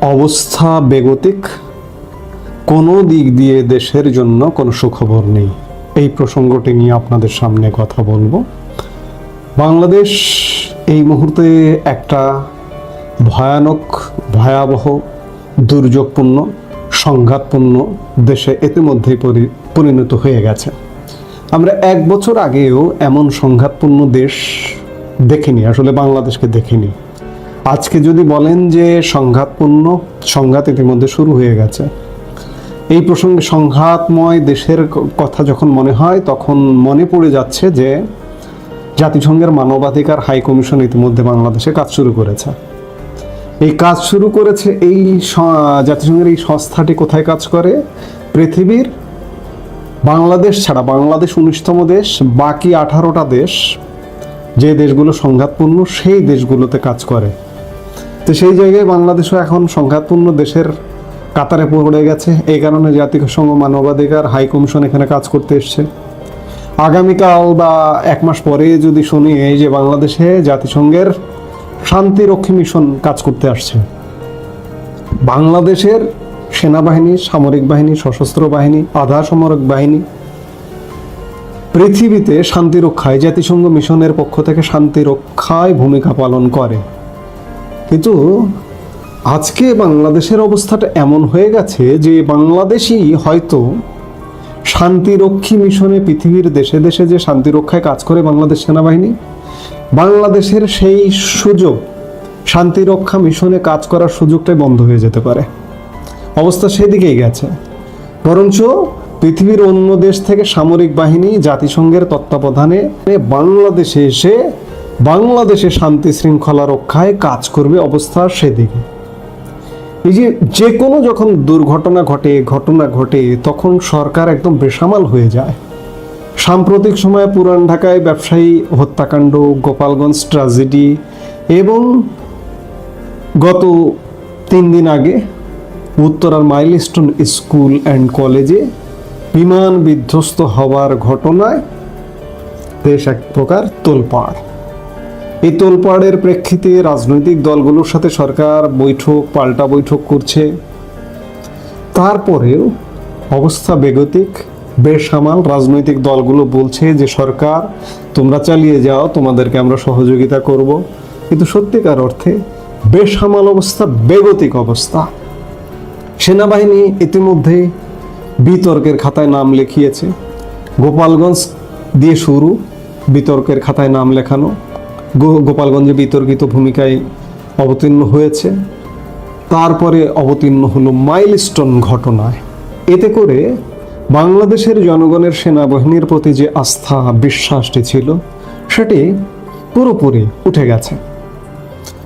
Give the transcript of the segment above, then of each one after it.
অবস্থা বেগতিক। কোনো দিক দিয়ে দেশের জন্য কোনো সুখবর নেই। এই প্রসঙ্গটি নিয়ে আপনাদের সামনে কথা বলব। বাংলাদেশ এই মুহূর্তে একটা ভয়ানক, ভয়াবহ, দুর্যোগপূর্ণ, সংঘাতপূর্ণ দেশে ইতিমধ্যেই পরিণত হয়ে গেছে। আমরা এক বছর আগেও এমন সংঘাতপূর্ণ দেশ দেখিনি, আসলে বাংলাদেশকে দেখিনি। আজকে যদি বলেন যে সংঘাতপূর্ণ সংঘাত ইতিমধ্যে শুরু হয়ে গেছে, এই প্রসঙ্গে সংঘাতময় দেশের কথা যখন মনে হয়, তখন মনে পড়ে যাচ্ছে যে জাতিসংঘের মানবাধিকার হাই কমিশন ইতিমধ্যে বাংলাদেশে কাজ শুরু করেছে। এই কাজ শুরু করেছে এই জাতিসংঘের এই সংস্থাটি কোথায় কাজ করে? পৃথিবীর বাংলাদেশ ছাড়া, বাংলাদেশ উনিশতম দেশ, বাকি আঠারোটা দেশ যে দেশগুলো সংঘাতপূর্ণ, সেই দেশগুলোতে কাজ করে। তো সেই জায়গায় বাংলাদেশও এখন সংঘাতপূর্ণ দেশের কাতারে পড়ে গেছে। এই কারণে জাতিসংঘ মানবাধিকার হাই কমিশন এখানে কাজ করতে এসছে। আগামীকাল বা এক মাস পরে যদি শুনি এই যে বাংলাদেশে জাতিসংঘের শান্তিরক্ষী মিশন কাজ করতে আসছে। বাংলাদেশের সেনাবাহিনী, সামরিক বাহিনী, সশস্ত্র বাহিনী, আধা সামরিক বাহিনী পৃথিবীতে শান্তি রক্ষায় জাতিসংঘ মিশনের পক্ষ থেকে শান্তি রক্ষায় ভূমিকা পালন করে। কিন্তু আজকে বাংলাদেশের অবস্থাটা এমন হয়ে গেছে যে বাংলাদেশই হয়তো শান্তিরক্ষী মিশনে পৃথিবীর দেশে দেশে যে শান্তি রক্ষায় কাজ করে বাংলাদেশ সেনাবাহিনী, বাংলাদেশের সেই সুযোগ শান্তিরক্ষা মিশনে কাজ করার সুযোগটাই বন্ধ হয়ে যেতে পারে। অবস্থা সেদিকেই গেছে। বরঞ্চ পৃথিবীর অন্য দেশ থেকে সামরিক বাহিনী, জাতিসংঘের তত্ত্বাবধানে বাংলাদেশে এসে বাংলাদেশে শান্তি শৃঙ্খলা রক্ষায় কাজ করবে অবস্থা সেদিকে। এই যে যে কোনো যখন দুর্ঘটনা ঘটে, ঘটনা ঘটে, তখন সরকার একদম বেসামাল হয়ে যায়। সাম্প্রতিক সময়ে পুরান ঢাকায় ব্যবসায়ী হত্যাকাণ্ড, গোপালগঞ্জ ট্র্যাজেডি এবং গত তিন দিন আগে উত্তরার মাইলস্টোন স্কুল অ্যান্ড কলেজে বিমান বিধ্বস্ত হওয়ার ঘটনায় দেশ এক প্রকার তোলপাড়। এই তোলপাড়ের প্রেক্ষিতে রাজনৈতিক দলগুলোর সাথে সরকার বৈঠক, পাল্টা বৈঠক করছে। তারপরেও অবস্থা বেগতিক, বেসামাল রাজনৈতিক দলগুলো বলছে যে, সরকার, তোমরা চালিয়ে যাও, তোমাদেরকে আমরা সহযোগিতা করব। কিন্তু সত্যিকার অর্থে বেসামাল অবস্থা, বেগতিক অবস্থা। সেনাবাহিনী ইতিমধ্যে বিতর্কের খাতায় নাম লিখিয়েছে। গোপালগঞ্জ দিয়ে শুরু, বিতর্কের খাতায় নাম লেখানো। গোপালগঞ্জে বিতর্কিত ভূমিকায় অবতীর্ণ হয়েছে। তারপরে অবতীর্ণ হলো মাইলস্টোন ঘটনায়। এতে করে বাংলাদেশের জনগণের সেনাবাহিনীর প্রতি যে আস্থা, বিশ্বাসটি ছিল, সেটি পুরোপুরি উঠে গেছে।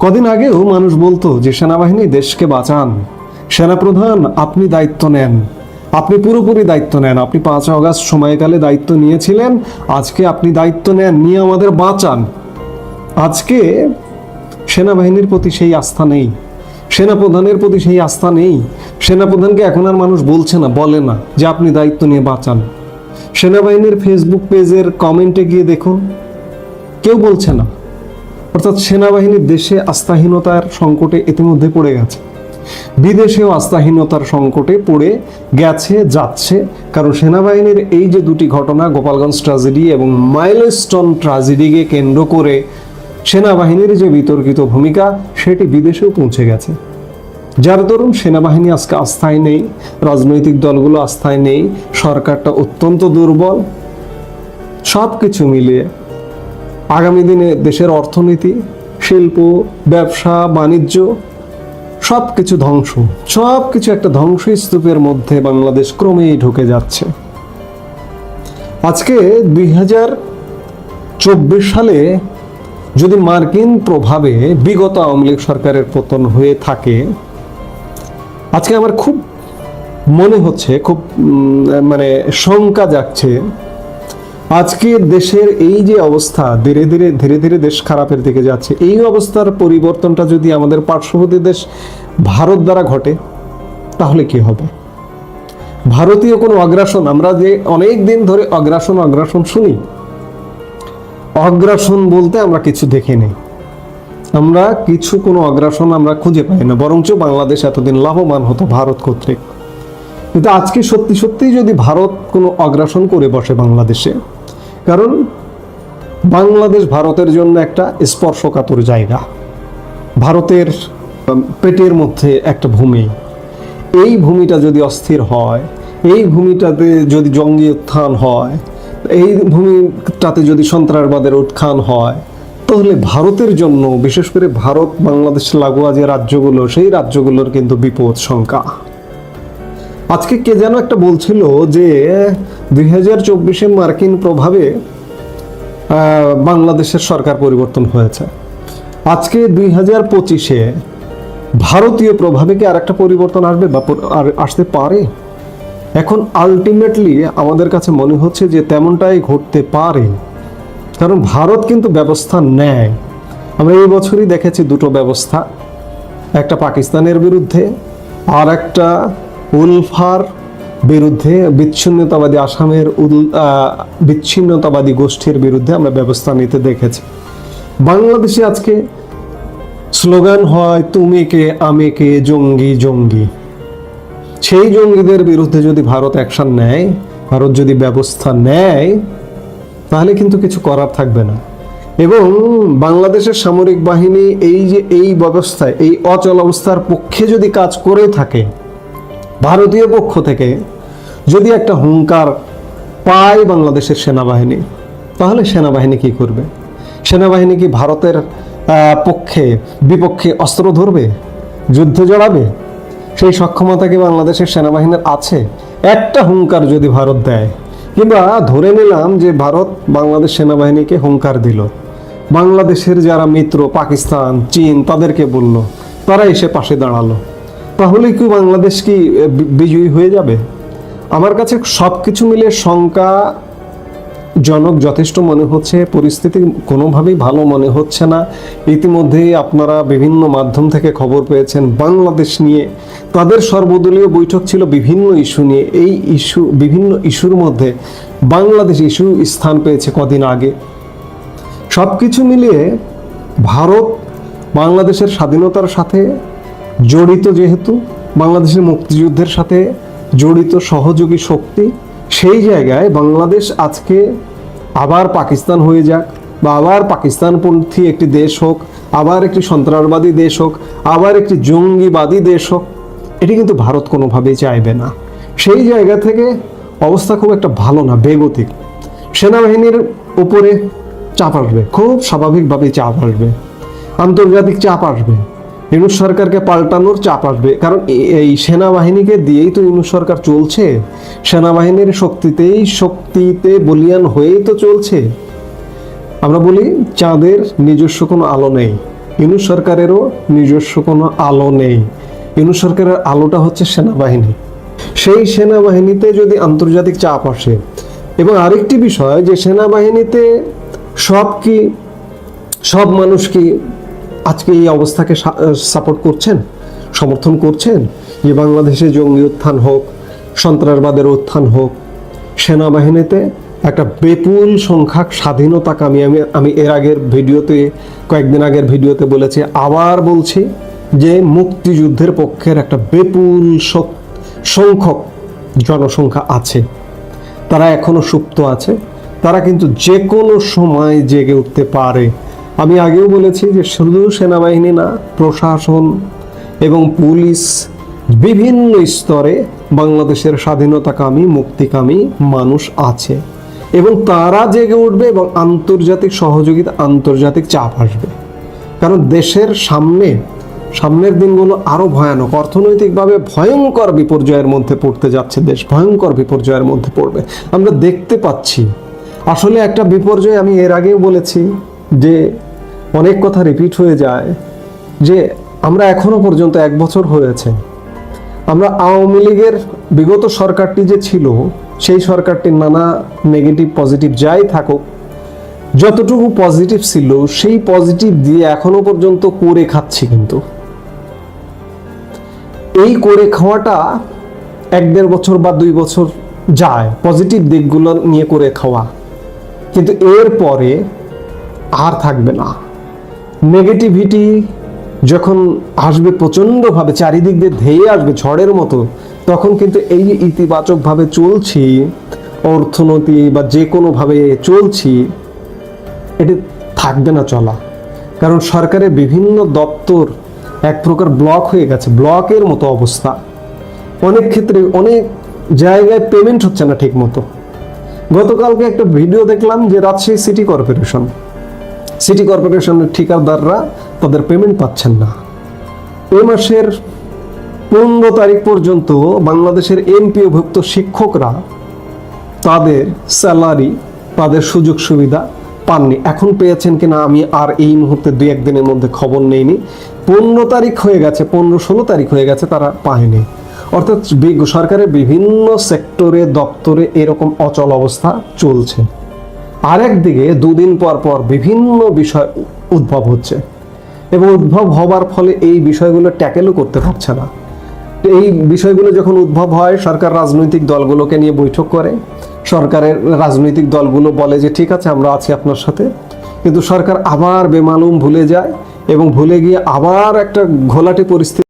কদিন আগেও মানুষ বলতো যে, সেনাবাহিনী দেশকে বাঁচান। সেনাপ্রধান, আপনি দায়িত্ব নেন। আপনি পুরোপুরি দায়িত্ব নেন। আপনি পাঁচ আগস্ট সময়কালে দায়িত্ব নিয়েছিলেন। আজকে আপনি দায়িত্ব নেন নিয়ে আমাদের বাঁচান। আজকে সেনাবাহিনীর প্রতি সেই আস্থা নেই, সেনাপ্রধানের প্রতি সেই আস্থা নেই। সেনাপ্রধানকে এখন আর মানুষ বলছে না, বলে না যে আপনি দায়িত্ব নিয়ে বাঁচান। সেনাবাহিনীর ফেসবুক পেজের কমেন্টে গিয়ে দেখুন, কেউ বলছে না। অর্থাৎ সেনাবাহিনীর দেশে আস্থাহীনতার সংকটে ইতিমধ্যে পড়ে গেছে। বিদেশেও আস্থাহীনতার সংকটে পড়ে গেছে, যাচ্ছে। কারণ সেনাবাহিনীর এই যে দুটি ঘটনা, গোপালগঞ্জ ট্র্যাজেডি এবং মাইলস্টোন ট্র্যাজেডিকে কেন্দ্র করে সেনাবাহিনীর যে বিতর্কিত ভূমিকা, সেটি বিদেশেও পৌঁছে গেছে। যার দরুন সেনাবাহিনী আজকে আস্থায় নেই, রাজনৈতিক দলগুলো আস্থায় নেই, সরকারটা অত্যন্ত দুর্বল। সব কিছু মিলিয়ে আগামী দিনে দেশের অর্থনীতি, শিল্প, ব্যবসা, বাণিজ্য সব কিছু ধ্বংস। সব কিছু একটা ধ্বংসস্তূপের মধ্যে বাংলাদেশ ক্রমেই ঢুকে যাচ্ছে। আজকে দুই হাজার চব্বিশ সালে যদি মার্কিন প্রভাবে বিগত আওয়ামী লীগ সরকারের পতন হয়ে থাকে, আজকে আমার খুব মনে হচ্ছে, খুব মানে শঙ্কা যাচ্ছে আজকে দেশের এই যে অবস্থা, ধীরে ধীরে ধীরে ধীরে দেশ খারাপের দিকে যাচ্ছে। এই অবস্থার পরিবর্তনটা যদি আমাদের পার্শ্ববর্তী দেশ ভারত দ্বারা ঘটে, তাহলে কি হবে? ভারতীয় কোনো অগ্রাসন আমরা যে অনেক দিন ধরে অগ্রাসন অগ্রাসন শুনি অগ্রাসন বলতে আমরা কিছু দেখি নেই। আমরা কিছু কোনো অগ্রাসন আমরা খুঁজে পাই না, বরঞ্চ বাংলাদেশ এতদিন লাভবান হতো ভারত কর্তৃক। কিন্তু আজকে সত্যি সত্যিই যদি ভারত কোনো অগ্রাসন করে বসে বাংলাদেশে, কারণ বাংলাদেশ ভারতের জন্য একটা স্পর্শকাতর জায়গা, ভারতের পেটের মধ্যে একটা ভূমি। এই ভূমিটা যদি অস্থির হয়, এই ভূমিটাতে যদি জঙ্গি উত্থান হয় এই ভূমিটাতে যদি সন্ত্রাসবাদের উত্থান হয়, তাহলে ভারতের জন্য, বিশেষ করে ভারত, বাংলাদেশ, লাগোয়া যে রাজ্যগুলো, সেই রাজ্যগুলোর কিন্তু বিপদ শঙ্কা। আজকে কে যেন একটা বলছিল যে, দুই হাজার চব্বিশে মার্কিন প্রভাবে বাংলাদেশের সরকার পরিবর্তন হয়েছে। আজকে দুই হাজার পঁচিশে ভারতীয় প্রভাবে কি আর একটা পরিবর্তন আসবে বা আর আসতে পারে? এখন আলটিমেটলি আমাদের কাছে মনে হচ্ছে যে তেমনটাই ঘটতে পারে। কারণ ভারত কিন্তু ব্যবস্থা নেয়। আমরা এই বছরই দেখেছি দুটো ব্যবস্থা। একটা পাকিস্তানের বিরুদ্ধে আর একটা উলফার বিরুদ্ধে বিচ্ছিন্নতাবাদী আসামের উল বিচ্ছিন্নতাবাদী গোষ্ঠীর বিরুদ্ধে আমরা ব্যবস্থা নিতে দেখেছি। বাংলাদেশে আজকে স্লোগান হয়, তুমি কে, আমি কে, জঙ্গি জঙ্গি। সেই জঙ্গিদের বিরুদ্ধে যদি ভারত অ্যাকশন নেয়, ভারত যদি ব্যবস্থা নেয়, তাহলে কিন্তু কিছু করার থাকবে না। এবং বাংলাদেশের সামরিক বাহিনী এই যে এই ব্যবস্থায়, এই অচল অবস্থার পক্ষে যদি কাজ করে থাকে, ভারতীয় পক্ষ থেকে যদি একটা হুঙ্কার পায় বাংলাদেশের সেনাবাহিনী, তাহলে সেনাবাহিনী কি করবে? সেনাবাহিনী কি ভারতের পক্ষে, বিপক্ষে অস্ত্র ধরবে? যুদ্ধ জড়াবে? সেই সক্ষমতা কি বাংলাদেশের সেনাবাহিনীর আছে? একটা হুঙ্কার যদি ভারত দেয়। কিংবা ধরে নিলাম যে ভারত বাংলাদেশ সেনাবাহিনীকে হুঙ্কার দিল। বাংলাদেশের যারা মিত্র, পাকিস্তান, চীন, তাদেরকে বলল তারা এসে পাশে দাঁড়াল। তাহলে কি বাংলাদেশ কি বিজয়ী হয়ে যাবে? আমার কাছে সব কিছু মিলে শঙ্কা জনক যথেষ্ট মনে হচ্ছে, পরিস্থিতি কোনোভাবেই ভালো মনে হচ্ছে না। ইতিমধ্যেই আপনারা বিভিন্ন মাধ্যম থেকে খবর পেয়েছেন বাংলাদেশ নিয়ে। তাদের সর্বদলীয় বৈঠক ছিল বিভিন্ন ইস্যু নিয়ে। এই ইস্যু, বিভিন্ন ইস্যুর মধ্যে বাংলাদেশ ইস্যু স্থান পেয়েছে কদিন আগে। সব কিছু মিলিয়ে ভারত বাংলাদেশের স্বাধীনতার সাথে জড়িত যেহেতু, বাংলাদেশের মুক্তিযুদ্ধের সাথে জড়িত সহযোগী শক্তি সেই জায়গায় বাংলাদেশ আজকে আবার পাকিস্তান হয়ে যাক বা আবার পাকিস্তানপন্থী একটি দেশ হোক, আবার একটি সন্ত্রাসবাদী দেশ হোক, আবার একটি জঙ্গিবাদী দেশ হোক, এটি কিন্তু ভারত কোনোভাবেই চাইবে না। সেই জায়গা থেকে অবস্থা খুব একটা ভালো না, বেগতিক। সেনাবাহিনীর উপরে চাপ আসবে, খুব স্বাভাবিকভাবেই চাপ আসবে। আন্তর্জাতিক চাপ আসবে। ইউনুস সরকারকে পাল্টানোর চাপ আসবে। কারণ এই সেনাবাহিনীকে দিয়েই তো ইউনুস সরকার চলছে। সেনাবাহিনীর শক্তিতেই, শক্তিতে বলিয়ান হয়েই তো চলছে। আমরা বলি, চাঁদের নিজস্ব কোনো আলো নেই। ইউনুস সরকারেরও নিজস্ব কোনো আলো নেই। ইউনুস সরকারের আলোটা হচ্ছে সেনাবাহিনী। সেই সেনাবাহিনীতে যদি আন্তর্জাতিক চাপ আসে, এবং আরেকটি বিষয় যে সেনাবাহিনীতে সব কি, সব মানুষ কি আজকে এই অবস্থাকে সাপোর্ট করছেন, সমর্থন করছেন? যে বাংলাদেশে জঙ্গি উত্থান হোক, সন্ত্রাসবাদের উত্থান হোক, সেনাবাহিনীতে একটা বিপুল সংখ্যক স্বাধীনতাকামী, আমি আমি এর আগের ভিডিওতে, কয়েকদিন আগের ভিডিওতে বলেছি, আবার বলছি যে মুক্তিযুদ্ধের পক্ষের একটা বিপুল সংখ্যক জনসংখ্যা আছে। তারা এখনও সুপ্ত আছে। তারা কিন্তু যে কোনো সময় জেগে উঠতে পারে। আমি আগেও বলেছি যে শুধু সেনাবাহিনী না, প্রশাসন এবং পুলিশ বিভিন্ন স্তরে বাংলাদেশের স্বাধীনতাকামী, মুক্তিকামী মানুষ আছে এবং তারা জেগে উঠবে এবং আন্তর্জাতিক সহযোগিতা, আন্তর্জাতিক চাপ আসবে। কারণ দেশের সামনে, সামনের দিনগুলো আরও ভয়ানক। অর্থনৈতিকভাবে ভয়ঙ্কর বিপর্যয়ের মধ্যে পড়তে যাচ্ছে দেশ, ভয়ঙ্কর বিপর্যয়ের মধ্যে পড়বে। আমরা দেখতে পাচ্ছি। আসলে একটা বিপর্যয় আমি এর আগেও বলেছি যে অনেক কথা রিপিট হয়ে যায় যে আমরা এখনও পর্যন্ত এক বছর হয়েছে আমরা আওয়ামী লীগের বিগত সরকারটি যে ছিল, সেই সরকারটির নানা নেগেটিভ পজিটিভ যাই থাকুক, যতটুকু পজিটিভ ছিল, সেই পজিটিভ দিয়ে এখনও পর্যন্ত করে খাচ্ছি কিন্তু। এই করে খাওয়াটা এক দেড় বছর বা দুই বছর যায় পজিটিভ দিকগুলো নিয়ে করে খাওয়া। কিন্তু এর পরে আর থাকবে না। নেগেটিভিটি যখন আসবে প্রচণ্ডভাবে, চারিদিক দিয়ে ধেয়ে আসবে ঝড়ের মতো, তখন কিন্তু এই ইতিবাচকভাবে চলছি, অর্থনীতি বা যে কোনোভাবে চলছি, এটি থাকবে না চলা। কারণ সরকারের বিভিন্ন দপ্তর এক প্রকার ব্লক হয়ে গেছে, ব্লকের মতো অবস্থা। অনেক ক্ষেত্রে অনেক জায়গায় পেমেন্ট হচ্ছে না ঠিক মতো গতকালকে একটা ভিডিও দেখলাম যে রাজশাহী সিটি কর্পোরেশন সিটি কর্পোরেশনের ঠিকাদাররা তাদের পেমেন্ট পাচ্ছেন না। এ মাসের পনেরো তারিখ পর্যন্ত বাংলাদেশের এমপিওভুক্ত শিক্ষকরা তাদের স্যালারি তাদের সুযোগ সুবিধা পাননি। এখন পেয়েছেন কিনা আমি আর এই মুহূর্তে দুই একদিনের মধ্যে খবর নেইনি। পনেরো তারিখ হয়ে গেছে, পনেরো ষোলো তারিখ হয়ে গেছে তারা পায়নি। অর্থাৎ সরকারের বিভিন্ন সেক্টরে, দপ্তরে এরকম অচল অবস্থা চলছে। আরেকদিকে দুদিন পর পর বিভিন্ন বিষয় উদ্ভব হচ্ছে এবং উদ্ভব হবার ফলে এই বিষয়গুলো ট্যাকেলও করতে পারছে না। এই বিষয়গুলো যখন উদ্ভব হয়, সরকার রাজনৈতিক দলগুলোকে নিয়ে বৈঠক করে। সরকারের রাজনৈতিক দলগুলো বলে যে, ঠিক আছে, আমরা আছি আপনার সাথে। কিন্তু সরকার আবার বেমালুম ভুলে যায় এবং ভুলে গিয়ে আবার একটা ঘোলাটে পরিস্থিতি